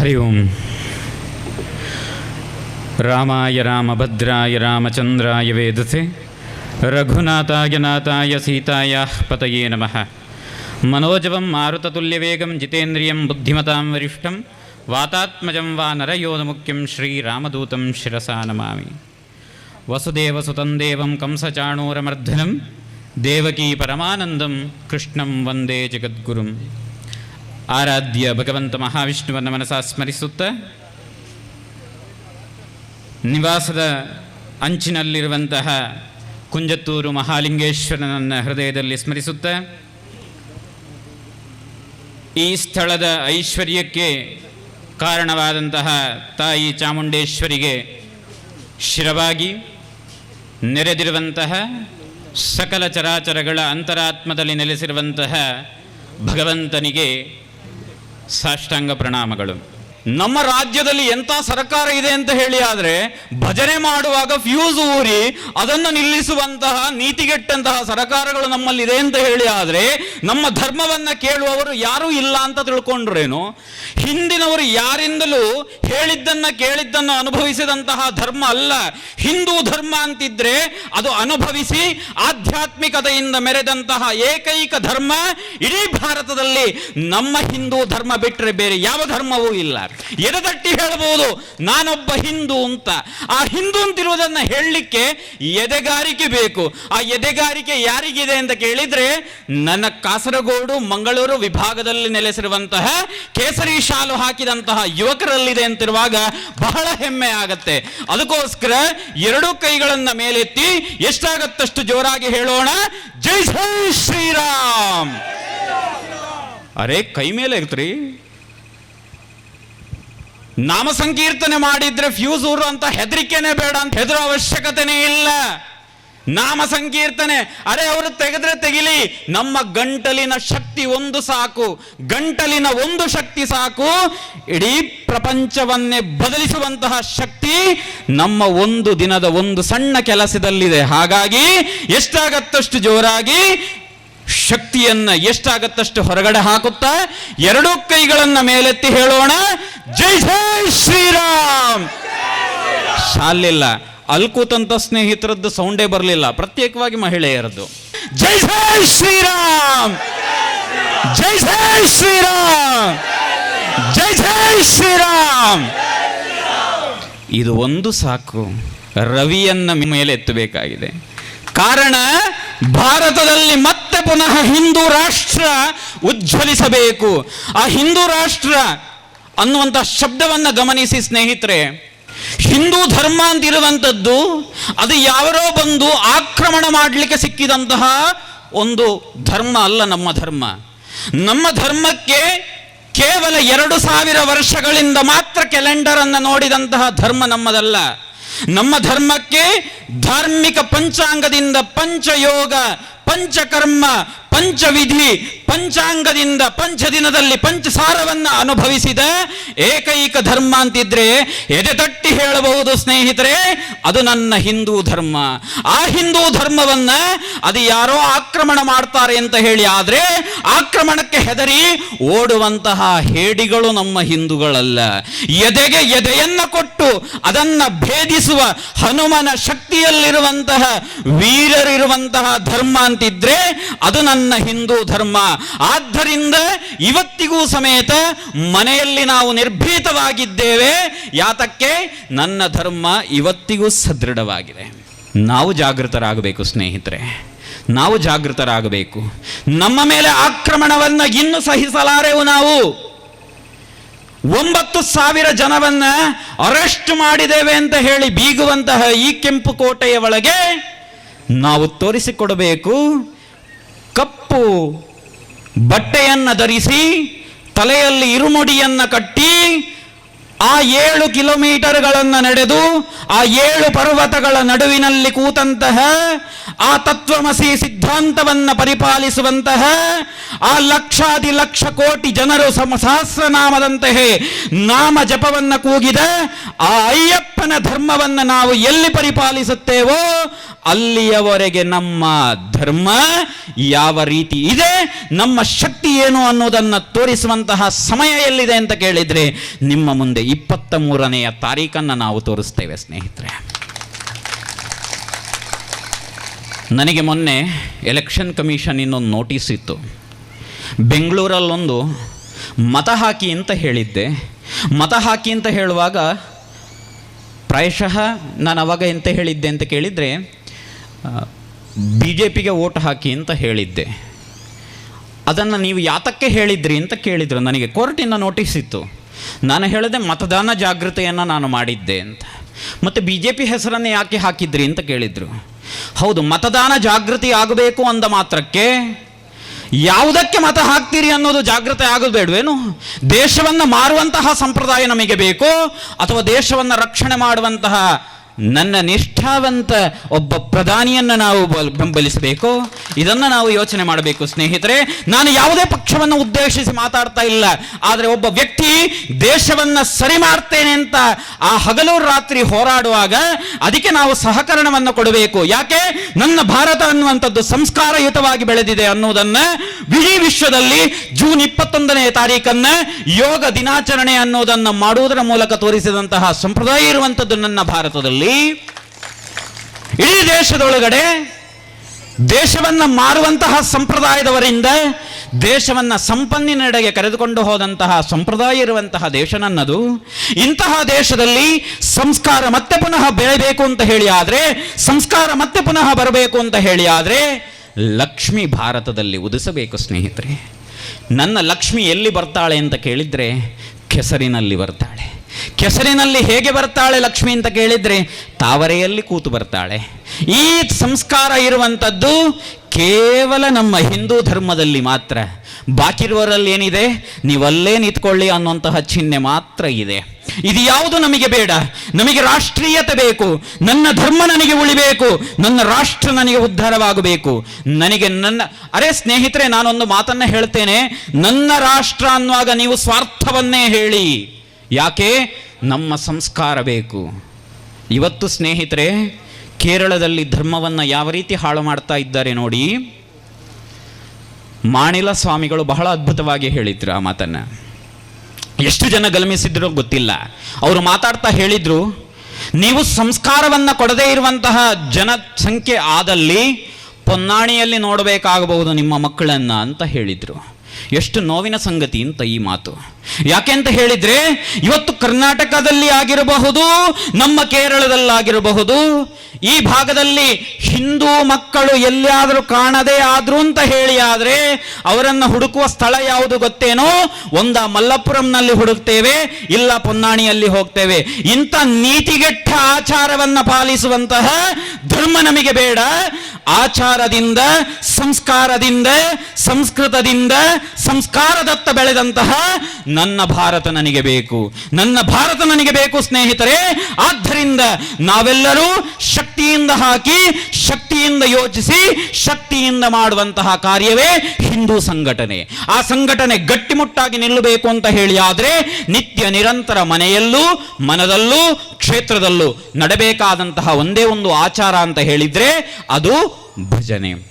హరి ఓం రామాయ రామభద్రాయ రామచంద్రాయ వేదసే రఘునాథాయ నాథాయ సీతాయా పతయే నమ మనోజవం మారుతతుల్యవేగం జితేంద్రియం బుద్ధిమతాం వరిష్టం వాతాత్మజం వా నరయోధముఖ్యం శ్రీరామదూతం శిరసా నమామి వసుదేవసుతం దేవం కంసచాణూరమర్ధనం దేవకీ పరమానందం కృష్ణం వందే జగద్గురుం ಆರಾಧ್ಯ ಭಗವಂತ ಮಹಾವಿಷ್ಣುವನ್ನು ಮನಸ ಸ್ಮರಿಸುತ್ತ ನಿವಾಸದ ಅಂಚಿನಲ್ಲಿರುವಂತಹ ಕುಂಜತ್ತೂರು ಮಹಾಲಿಂಗೇಶ್ವರನನ್ನ ಹೃದಯದಲ್ಲಿ ಸ್ಮರಿಸುತ್ತ ಈ ಸ್ಥಳದ ಐಶ್ವರ್ಯಕ್ಕೆ ಕಾರಣವಾದಂತಹ ತಾಯಿ ಚಾಮುಂಡೇಶ್ವರಿಗೆ ಶಿರವಾಗಿ ನೆರೆದಿರುವಂತಹ ಸಕಲ ಚರಾಚರಗಳ ಅಂತರಾತ್ಮದಲ್ಲಿ ನೆಲೆಸಿರುವಂತಹ ಭಗವಂತನಿಗೆ ಸಾಷ್ಟಾಂಗ ಪ್ರಣಾಮಗಳು. ನಮ್ಮ ರಾಜ್ಯದಲ್ಲಿ ಎಂಥ ಸರ್ಕಾರ ಇದೆ ಅಂತ ಹೇಳಿ ಆದರೆ, ಭಜನೆ ಮಾಡುವಾಗ ಫ್ಯೂಸ್ ಊರಿ ಅದನ್ನು ನಿಲ್ಲಿಸುವಂತಹ ನೀತಿಗೆಟ್ಟಂತಹ ಸರ್ಕಾರಗಳು ನಮ್ಮಲ್ಲಿದೆ ಅಂತ ಹೇಳಿ ಆದರೆ, ನಮ್ಮ ಧರ್ಮವನ್ನು ಕೇಳುವವರು ಯಾರೂ ಇಲ್ಲ ಅಂತ ತಿಳ್ಕೊಂಡ್ರೇನು? ಹಿಂದಿನವರು ಯಾರಿಂದಲೂ ಹೇಳಿದ್ದನ್ನು ಕೇಳಿದ್ದನ್ನು ಅನುಭವಿಸಿದಂತಹ ಧರ್ಮ ಅಲ್ಲ. ಹಿಂದೂ ಧರ್ಮ ಅಂತಿದ್ರೆ ಅದು ಅನುಭವಿಸಿ ಆಧ್ಯಾತ್ಮಿಕತೆಯಿಂದ ಮೆರೆದಂತಹ ಏಕೈಕ ಧರ್ಮ ಇಡೀ ಭಾರತದಲ್ಲಿ ನಮ್ಮ ಹಿಂದೂ ಧರ್ಮ ಬಿಟ್ಟರೆ ಬೇರೆ ಯಾವ ಧರ್ಮವೂ ಇಲ್ಲ. ಎದೆತಟ್ಟಿ ಹೇಳಬಹುದು, ನಾನೊಬ್ಬ ಹಿಂದೂ ಅಂತ. ಆ ಹಿಂದೂ ಅಂತಿರುವುದನ್ನ ಹೇಳಲಿಕ್ಕೆ ಎದೆಗಾರಿಕೆ ಬೇಕು. ಆ ಎದೆಗಾರಿಕೆ ಯಾರಿಗಿದೆ ಅಂತ ಕೇಳಿದ್ರೆ, ನನ್ನ ಕಾಸರಗೋಡು ಮಂಗಳೂರು ವಿಭಾಗದಲ್ಲಿ ನೆಲೆಸಿರುವಂತಹ ಕೇಸರಿ ಶಾಲು ಹಾಕಿದಂತಹ ಯುವಕರಲ್ಲಿದೆ ಅಂತಿರುವಾಗ ಬಹಳ ಹೆಮ್ಮೆ ಆಗತ್ತೆ. ಅದಕ್ಕೋಸ್ಕರ ಎರಡೂ ಕೈಗಳನ್ನ ಮೇಲೆತ್ತಿ ಎಷ್ಟಾಗತ್ತಷ್ಟು ಜೋರಾಗಿ ಹೇಳೋಣ. ಜೈ ಜೈ ಶ್ರೀರಾಮ್. ಅರೆ, ಕೈ ಮೇಲೆ ಇರ್ತ್ರಿ ನಾಮ ಸಂಕೀರ್ತನೆ ಮಾಡಿದ್ರೆ ಫ್ಯೂಸ್ ಊರು ಅಂತ ಹೆದರಿಕೆನೆ ಬೇಡ ಅಂತ ಹೆದರೋ ಅವಶ್ಯಕತೆನೇ ಇಲ್ಲ. ನಾಮ ಸಂಕೀರ್ತನೆ ಅರೆ ಅವರು ತೆಗೆದ್ರೆ ತೆಗಿಲಿ, ನಮ್ಮ ಗಂಟಲಿನ ಶಕ್ತಿ ಒಂದು ಸಾಕು, ಗಂಟಲಿನ ಒಂದು ಶಕ್ತಿ ಸಾಕು, ಇಡೀ ಪ್ರಪಂಚವನ್ನೇ ಬದಲಿಸುವಂತಹ ಶಕ್ತಿ ನಮ್ಮ ಒಂದು ದಿನದ ಒಂದು ಸಣ್ಣ ಕೆಲಸದಲ್ಲಿದೆ. ಹಾಗಾಗಿ ಎಷ್ಟಾಗತ್ತಷ್ಟು ಜೋರಾಗಿ ಶಕ್ತಿಯನ್ನ ಎಷ್ಟಾಗತ್ತಷ್ಟು ಹೊರಗಡೆ ಹಾಕುತ್ತಾ? ಎರಡೂ ಕೈಗಳನ್ನ ಮೇಲೆತ್ತಿ ಹೇಳೋಣ. ಜೈ ಜೈ ಶ್ರೀರಾಮ್. ಸಾಲಿಲ್ಲ ಅಲ್ಕೂತಂತ ಸ್ನೇಹಿತರದ್ದು ಸೌಂಡೇ ಬರಲಿಲ್ಲ. ಪ್ರತ್ಯೇಕವಾಗಿ ಮಹಿಳೆಯರದ್ದು. ಜೈ ಜೈ ಶ್ರೀರಾಮ್. ಜೈ ಜೈ ಶ್ರೀರಾಮ್. ಜೈ ಜೈ ಶ್ರೀರಾಮ್. ಇದು ಒಂದು ಸಾಕು. ರವಿಯನ್ನ ಮೇಲೆ ಎತ್ತಬೇಕಾಗಿದೆ. ಕಾರಣ, ಭಾರತದಲ್ಲಿ ಮತ್ತೆ ಪುನಃ ಹಿಂದೂ ರಾಷ್ಟ್ರ ಉಜ್ವಲಿಸಬೇಕು. ಆ ಹಿಂದೂ ರಾಷ್ಟ್ರ ಅನ್ನುವಂಥ ಶಬ್ದವನ್ನ ಗಮನಿಸಿ ಸ್ನೇಹಿತರೆ, ಹಿಂದೂ ಧರ್ಮ ಅಂತಿರುವಂಥದ್ದು ಅದು ಯಾವರೋ ಬಂದು ಆಕ್ರಮಣ ಮಾಡಲಿಕ್ಕೆ ಸಿಕ್ಕಿದಂತಹ ಒಂದು ಧರ್ಮ ಅಲ್ಲ ನಮ್ಮ ಧರ್ಮ. ನಮ್ಮ ಧರ್ಮಕ್ಕೆ ಕೇವಲ ಎರಡು ಸಾವಿರ ವರ್ಷಗಳಿಂದ ಮಾತ್ರ ಕ್ಯಾಲೆಂಡರ್ ಅನ್ನು ನೋಡಿದಂತಹ ಧರ್ಮ ನಮ್ಮದಲ್ಲ. ನಮ್ಮ ಧರ್ಮಕ್ಕೆ ಧಾರ್ಮಿಕ ಪಂಚಾಂಗದಿಂದ ಪಂಚಯೋಗ पंचकर्म ಪಂಚವಿಧಿ ಪಂಚಾಂಗದಿಂದ ಪಂಚ ದಿನದಲ್ಲಿ ಪಂಚಸಾರವನ್ನ ಅನುಭವಿಸಿದ. ಏಕೈಕ ಧರ್ಮ ಅಂತಿದ್ರೆ ಎದೆ ತಟ್ಟಿ ಹೇಳಬಹುದು ಸ್ನೇಹಿತರೆ, ಅದು ನನ್ನ ಹಿಂದೂ ಧರ್ಮ. ಆ ಹಿಂದೂ ಧರ್ಮವನ್ನ ಅದು ಯಾರೋ ಆಕ್ರಮಣ ಮಾಡ್ತಾರೆ ಅಂತ ಹೇಳಿ ಆದ್ರೆ ಆಕ್ರಮಣಕ್ಕೆ ಹೆದರಿ ಓಡುವಂತಹ ಹೇಡಿಗಳು ನಮ್ಮ ಹಿಂದೂಗಳಲ್ಲ. ಎದೆಗೆ ಎದೆಯನ್ನ ಕೊಟ್ಟು ಅದನ್ನ ಭೇದಿಸುವ ಹನುಮನ ಶಕ್ತಿಯಲ್ಲಿರುವಂತಹ, ವೀರರಿರುವಂತಹ ಧರ್ಮ ಅಂತಿದ್ರೆ ಅದು ನನ್ನ ಹಿಂದೂ ಧರ್ಮ. ಆದ್ದರಿಂದ ಇವತ್ತಿಗೂ ಸಮೇತ ಮನೆಯಲ್ಲಿ ನಾವು ನಿರ್ಭೀತವಾಗಿದ್ದೇವೆ. ಯಾತಕ್ಕೆ? ನನ್ನ ಧರ್ಮ ಇವತ್ತಿಗೂ ಸದೃಢವಾಗಿದೆ. ನಾವು ಜಾಗೃತರಾಗಬೇಕು ಸ್ನೇಹಿತರೆ. ನಾವು ಜಾಗೃತರಾಗಬೇಕು. ನಮ್ಮ ಮೇಲೆ ಆಕ್ರಮಣವನ್ನು ಇನ್ನು ಸಹಿಸಲಾರೆವು ನಾವು. ಒಂಬತ್ತು ಸಾವಿರ ಜನವನ್ನ ಅರೆಸ್ಟ್ ಮಾಡಿದ್ದೇವೆ ಅಂತ ಹೇಳಿ ಬೀಗುವಂತಹ ಈ ಕೆಂಪು ಕೋಟೆಯ ಒಳಗೆ ನಾವು ತೋರಿಸಿಕೊಡಬೇಕು. ಕಪ್ಪು ಬಟ್ಟೆಯನ್ನ ಧರಿಸಿ ತಲೆಯಲ್ಲಿ ಇರುಮುಡಿಯನ್ನ ಕಟ್ಟಿ ಆ ಏಳು ಕಿಲೋಮೀಟರ್ಗಳನ್ನು ನಡೆದು ಆ ಏಳು ಪರ್ವತಗಳ ನಡುವಿನಲ್ಲಿ ಕೂತಂತಹ ಆ ತತ್ವಮಸಿ ಸಿದ್ಧಾಂತವನ್ನ ಪರಿಪಾಲಿಸುವಂತಹ ಆ ಲಕ್ಷಾದಿ ಲಕ್ಷ ಕೋಟಿ ಜನರು ಸಮ ನಾಮ ಜಪವನ್ನ ಕೂಗಿದ ಆ ಅಯ್ಯಪ್ಪನ ಧರ್ಮವನ್ನ ನಾವು ಎಲ್ಲಿ ಪರಿಪಾಲಿಸುತ್ತೇವೋ ಅಲ್ಲಿಯವರೆಗೆ ನಮ್ಮ ಧರ್ಮ ಯಾವ ರೀತಿ ಇದೆ, ನಮ್ಮ ಶಕ್ತಿ ಏನು ಅನ್ನೋದನ್ನು ತೋರಿಸುವಂತಹ ಸಮಯ ಎಲ್ಲಿದೆ ಅಂತ ಕೇಳಿದರೆ ನಿಮ್ಮ ಮುಂದೆ ಇಪ್ಪತ್ತ ಮೂರನೆಯ ತಾರೀಕನ್ನು ನಾವು ತೋರಿಸ್ತೇವೆ, ಸ್ನೇಹಿತರೆ. ನನಗೆ ಮೊನ್ನೆ ಎಲೆಕ್ಷನ್ ಕಮಿಷನ್ ಇನ್ನೊಂದು ನೋಟಿಸ್ ಇತ್ತು. ಬೆಂಗಳೂರಲ್ಲೊಂದು ಮತ ಹಾಕಿ ಅಂತ ಹೇಳಿದ್ದೆ. ಮತ ಹಾಕಿ ಅಂತ ಹೇಳುವಾಗ ಪ್ರಾಯಶಃ ನಾನು ಅವಾಗ ಎಂತ ಹೇಳಿದ್ದೆ ಅಂತ ಕೇಳಿದರೆ ಬಿ ಜೆ ಪಿಗೆ ಓಟ್ ಹಾಕಿ ಅಂತ ಹೇಳಿದ್ದೆ. ಅದನ್ನು ನೀವು ಯಾತಕ್ಕೆ ಹೇಳಿದ್ರಿ ಅಂತ ಕೇಳಿದರು. ನನಗೆ ಕೋರ್ಟಿನ ನೋಟಿಸ್ ಇತ್ತು. ನಾನು ಹೇಳಿದೆ ಮತದಾನ ಜಾಗೃತೆಯನ್ನು ನಾನು ಮಾಡಿದ್ದೆ ಅಂತ. ಮತ್ತು ಬಿ ಜೆ ಪಿ ಹೆಸರನ್ನು ಯಾಕೆ ಹಾಕಿದ್ರಿ ಅಂತ ಕೇಳಿದರು. ಹೌದು, ಮತದಾನ ಜಾಗೃತಿ ಆಗಬೇಕು ಅಂದ ಮಾತ್ರಕ್ಕೆ ಯಾವುದಕ್ಕೆ ಮತ ಹಾಕ್ತೀರಿ ಅನ್ನೋದು ಜಾಗೃತಿ ಆಗೋದು ಬೇಡವೇನು ದೇಶವನ್ನು ಮಾರುವಂತಹ ಸಂಪ್ರದಾಯ ನಮಗೆ ಬೇಕೋ ಅಥವಾ ದೇಶವನ್ನು ರಕ್ಷಣೆ ಮಾಡುವಂತಹ ನನ್ನ ನಿಷ್ಠಾವಂತ ಒಬ್ಬ ಪ್ರಧಾನಿಯನ್ನು ನಾವು ಬಲ್- ಬೆಂಬಲಿಸಬೇಕು. ಇದನ್ನು ನಾವು ಯೋಚನೆ ಮಾಡಬೇಕು ಸ್ನೇಹಿತರೆ. ನಾನು ಯಾವುದೇ ಪಕ್ಷವನ್ನು ಉದ್ದೇಶಿಸಿ ಮಾತಾಡ್ತಾ ಇಲ್ಲ. ಆದರೆ ಒಬ್ಬ ವ್ಯಕ್ತಿ ದೇಶವನ್ನ ಸರಿ ಮಾಡ್ತೇನೆ ಅಂತ ಆ ಹಗಲು ರಾತ್ರಿ ಹೋರಾಡುವಾಗ ಅದಕ್ಕೆ ನಾವು ಸಹಕರಣವನ್ನು ಕೊಡಬೇಕು. ಯಾಕೆ? ನನ್ನ ಭಾರತ ಅನ್ನುವಂಥದ್ದು ಸಂಸ್ಕಾರಯುತವಾಗಿ ಬೆಳೆದಿದೆ ಅನ್ನುವುದನ್ನ ಇಡೀ ವಿಶ್ವದಲ್ಲಿ ಜೂನ್ ಇಪ್ಪತ್ತೊಂದನೇ ತಾರೀಕನ್ನ ಯೋಗ ದಿನಾಚರಣೆ ಅನ್ನೋದನ್ನು ಮಾಡುವುದರ ಮೂಲಕ ತೋರಿಸಿದಂತಹ ಸಂಪ್ರದಾಯ ಇರುವಂಥದ್ದು ನನ್ನ ಭಾರತದಲ್ಲಿ. ಇಡೀ ದೇಶದೊಳಗಡೆ ದೇಶವನ್ನ ಮಾರುವಂತಹ ಸಂಪ್ರದಾಯದವರಿಂದ ದೇಶವನ್ನ ಸಂಪನ್ನಿನೆಡೆಗೆ ಕರೆದುಕೊಂಡು ಹೋದಂತಹ ಸಂಪ್ರದಾಯ ಇರುವಂತಹ ದೇಶ ನನ್ನದು ಇಂತಹ ದೇಶದಲ್ಲಿ ಸಂಸ್ಕಾರ ಮತ್ತೆ ಪುನಃ ಬೆಳೆಯಬೇಕು ಅಂತ ಹೇಳಿ ಆದ್ರೆ, ಸಂಸ್ಕಾರ ಮತ್ತೆ ಪುನಃ ಬರಬೇಕು ಅಂತ ಹೇಳಿ ಆದ್ರೆ, ಲಕ್ಷ್ಮಿ ಭಾರತದಲ್ಲಿ ಉದಿಸಬೇಕು ಸ್ನೇಹಿತರೆ. ನನ್ನ ಲಕ್ಷ್ಮಿ ಎಲ್ಲಿ ಬರ್ತಾಳೆ ಅಂತ ಕೇಳಿದ್ರೆ, ಕೆಸರಿನಲ್ಲಿ ಬರ್ತಾಳೆ. ಕೆಸರಿನಲ್ಲಿ ಹೇಗೆ ಬರ್ತಾಳೆ ಲಕ್ಷ್ಮಿ ಅಂತ ಕೇಳಿದ್ರೆ ತಾವರೆಯಲ್ಲಿ ಕೂತು ಬರ್ತಾಳೆ. ಈ ಸಂಸ್ಕಾರ ಇರುವಂಥದ್ದು ಕೇವಲ ನಮ್ಮ ಹಿಂದೂ ಧರ್ಮದಲ್ಲಿ ಮಾತ್ರ. ಬಾಕಿರುವರಲ್ಲಿ ಏನಿದೆ? ನೀವಲ್ಲೇ ನಿಂತ್ಕೊಳ್ಳಿ ಅನ್ನುವಂತಹ ಚಿಹ್ನೆ ಮಾತ್ರ ಇದೆ. ಇದು ಯಾವುದು ನಮಗೆ ಬೇಡ. ನಮಗೆ ರಾಷ್ಟ್ರೀಯತೆ ಬೇಕು. ನನ್ನ ಧರ್ಮ ನನಗೆ ಉಳಿಬೇಕು. ನನ್ನ ರಾಷ್ಟ್ರ ನನಗೆ ಉದ್ಧಾರವಾಗಬೇಕು. ನನಗೆ ನನ್ನ, ಅರೆ ಸ್ನೇಹಿತರೆ, ನಾನೊಂದು ಮಾತನ್ನ ಹೇಳ್ತೇನೆ. ನನ್ನ ರಾಷ್ಟ್ರ ಅನ್ನುವಾಗ ನೀವು ಸ್ವಾರ್ಥವನ್ನೇ ಹೇಳಿ. ಯಾಕೆ? ನಮ್ಮ ಸಂಸ್ಕಾರ ಬೇಕು. ಇವತ್ತು ಸ್ನೇಹಿತರೆ, ಕೇರಳದಲ್ಲಿ ಧರ್ಮವನ್ನು ಯಾವ ರೀತಿ ಹಾಳು ಮಾಡ್ತಾ ಇದ್ದಾರೆ ನೋಡಿ. ಮಾಣಿಲ ಸ್ವಾಮಿಗಳು ಬಹಳ ಅದ್ಭುತವಾಗಿ ಹೇಳಿದ್ರು ಆ ಮಾತನ್ನು. ಎಷ್ಟು ಜನ ಗಲಮಿಸಿದ್ರು ಗೊತ್ತಿಲ್ಲ. ಅವರು ಮಾತಾಡ್ತಾ ಹೇಳಿದರು, ನೀವು ಸಂಸ್ಕಾರವನ್ನು ಕೊಡದೇ ಇರುವಂತಹ ಜನಸಂಖ್ಯೆ ಆದಲ್ಲಿ ಪೊನ್ನಾಣಿಯಲ್ಲಿ ನೋಡಬೇಕಾಗಬಹುದು ನಿಮ್ಮ ಮಕ್ಕಳನ್ನು ಅಂತ ಹೇಳಿದರು. ಎಷ್ಟು ನೋವಿನ ಸಂಗತಿ ಅಂತ ಈ ಮಾತು. ಯಾಕೆ ಅಂತ ಹೇಳಿದ್ರೆ, ಇವತ್ತು ಕರ್ನಾಟಕದಲ್ಲಿ ಆಗಿರಬಹುದು, ನಮ್ಮ ಕೇರಳದಲ್ಲಾಗಿರಬಹುದು, ಈ ಭಾಗದಲ್ಲಿ ಹಿಂದೂ ಮಕ್ಕಳು ಎಲ್ಲಿಯಾದರೂ ಕಾಣದೇ ಆದ್ರು ಅಂತ ಹೇಳಿ ಆದ್ರೆ, ಅವರನ್ನು ಹುಡುಕುವ ಸ್ಥಳ ಯಾವುದು ಗೊತ್ತೇನೋ, ಒಂದ ಮಲ್ಲಪುರಂನಲ್ಲಿ ಹುಡುಕ್ತೇವೆ, ಇಲ್ಲ ಪೊನ್ನಾಣಿಯಲ್ಲಿ ಹೋಗ್ತೇವೆ. ಇಂಥ ನೀತಿಗೆಟ್ಟ ಆಚಾರವನ್ನ ಪಾಲಿಸುವಂತಹ ಧರ್ಮ ನಮಗೆ ಬೇಡ. ಆಚಾರದಿಂದ, ಸಂಸ್ಕಾರದಿಂದ, ಸಂಸ್ಕೃತದಿಂದ, ಸಂಸ್ಕಾರದತ್ತ ಬೆಳೆದಂತಹ ನನ್ನ ಭಾರತ ನನಗೆ ಬೇಕು. ನನ್ನ ಭಾರತ ನನಗೆ ಬೇಕು ಸ್ನೇಹಿತರೆ. ಆದ್ದರಿಂದ ನಾವೆಲ್ಲರೂ ಶಕ್ತಿಯಿಂದ ಹಾಕಿ, ಶಕ್ತಿಯಿಂದ ಯೋಚಿಸಿ, ಶಕ್ತಿಯಿಂದ ಮಾಡುವಂತಹ ಕಾರ್ಯವೇ ಹಿಂದೂ ಸಂಘಟನೆ. ಆ ಸಂಘಟನೆ ಗಟ್ಟಿಮುಟ್ಟಾಗಿ ನಿಲ್ಲಬೇಕು ಅಂತ ಹೇಳಿ ಆದ್ರೆ ನಿತ್ಯ ನಿರಂತರ ಮನೆಯಲ್ಲೂ, ಮನದಲ್ಲೂ, ಕ್ಷೇತ್ರದಲ್ಲೂ ನಡಬೇಕಾದಂತಹ ಒಂದೇ ಒಂದು ಆಚಾರ ಅಂತ ಹೇಳಿದ್ರೆ ಅದು ಭಜನೆ.